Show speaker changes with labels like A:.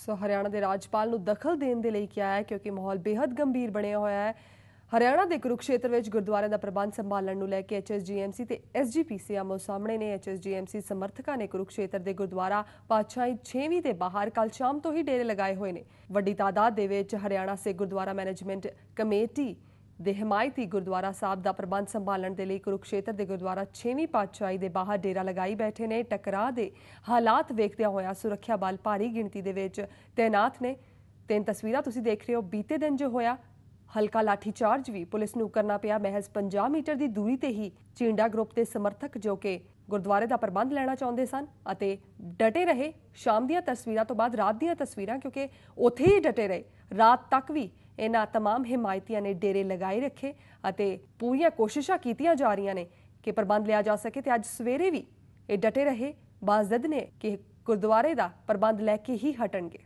A: ਸੋ ਹਰਿਆਣਾ ਦੇ ਰਾਜਪਾਲ ਨੂੰ ਦਖਲ ਦੇਣ ਦੇ ਲਈ ਕਿਹਾ ਹੈ ਕਿਉਂਕਿ ਮਾਹੌਲ ਬੇहद ਗੰਭੀਰ ਬਣਿਆ ਹੋਇਆ ਹੈ। ਹਰਿਆਣਾ ਦੇ ਕੁਰੂਕਸ਼ੇਤਰ ਵਿੱਚ ਗੁਰਦੁਆਰੇ ਦਾ ਪ੍ਰਬੰਧ ਸੰਭਾਲਣ ਨੂੰ ਲੈ ਕੇ ਐਚਐਸਜੀਐਮਸੀ ਤੇ ਐਸਜੀਪੀਸੀ ਆਮੋ ਸਾਹਮਣੇ ਨੇ। ਐਚਐਸਜੀਐਮਸੀ ਸਮਰਥਕਾਂ ਨੇ ਕੁਰੂਕਸ਼ੇਤਰ ਦੇ ਗੁਰਦੁਆਰਾ ਪਾਤਸ਼ਾਹੀ 6ਵੀਂ ਦੇ ਬਾਹਰ ਕੱਲ ਸ਼ਾਮ ਤੋਂ ਹੀ ਡੇਰੇ ਲਗਾਏ ਹੋਏ ਨੇ। ਵੱਡੀ ਤਾਦਾਦ ਦੇ ਵਿੱਚ ਹਰਿਆਣਾ ਸੇ ਗੁਰਦੁਆਰਾ ਮੈਨੇਜਮੈਂਟ ਕਮੇਟੀ ਦੇ ਹਮਾਇਤੀ ਗੁਰਦੁਆਰਾ ਸਾਹਿਬ ਦਾ ਪ੍ਰਬੰਧ ਸੰਭਾਲਣ ਦੇ ਲਈ ਕੁਰੂਕਸ਼ੇਤਰ ਦੇ ਗੁਰਦੁਆਰਾ 6ਵੀਂ ਪਾਤਸ਼ਾਹੀ ਦੇ ਬਾਹਰ ਡੇਰਾ ਲਗਾਈ ਬੈਠੇ ਨੇ। ਟਕਰਾਅ ਦੇ ਹਾਲਾਤ ਵੇਖਦਿਆਂ ਹੋਇਆ ਸੁਰੱਖਿਆ ਬਲ ਭਾਰੀ ਗਿਣਤੀ ਦੇ ਵਿੱਚ ਤੈਨਾਤ ਨੇ। ਤਿੰਨ ਤਸਵੀਰਾਂ ਤੁਸੀਂ ਦੇਖ ਰਹੇ ਹੋ। ਬੀਤੇ ਦਿਨ ਜੋ ਹੋਇਆ, ਹਲਕਾ ਲਾਠੀ ਚਾਰਜ ਵੀ ਪੁਲਿਸ ਨੂੰ ਕਰਨਾ ਪਿਆ। ਮਹਿਜ਼ 50 ਮੀਟਰ ਦੀ ਦੂਰੀ ਤੇ ਹੀ ਚੀਂਡਾ ਗਰੁੱਪ ਦੇ ਸਮਰਥਕ ਜੋ ਕਿ ਗੁਰਦੁਆਰੇ ਦਾ ਪ੍ਰਬੰਧ ਲੈਣਾ ਚਾਹੁੰਦੇ ਸਨ ਅਤੇ ਡਟੇ ਰਹੇ ਸ਼ਾਮ ਦੀਆਂ ਤਸਵੀਰਾਂ ਤੋਂ ਬਾਅਦ, ਰਾਤ ਦੀਆਂ ਤਸਵੀਰਾਂ, ਕਿਉਂਕਿ ਉੱਥੇ ਹੀ ਡਟੇ ਰਹੇ। ਰਾਤ ਤੱਕ ਵੀ ਇਹਨਾਂ तमाम ਹਿਮਾਇਤੀਆਂ ਨੇ ਡੇਰੇ ਲਗਾਏ ਰੱਖੇ ਅਤੇ ਪੂਰੀਆਂ ਕੋਸ਼ਿਸ਼ਾਂ ਕੀਤੀਆਂ ਜਾ ਰਹੀਆਂ ਨੇ ਕਿ ਪ੍ਰਬੰਧ ਲਿਆ ਜਾ ਸਕੇ ਤੇ ਅੱਜ ਸਵੇਰੇ ਵੀ ਇਹ ਡਟੇ ਰਹੇ ਬਾਜ਼ਦ ਨੇ ਕਿ ਗੁਰਦੁਆਰੇ ਦਾ ਪ੍ਰਬੰਧ ਲੈ ਕੇ ਹੀ ਹਟਣਗੇ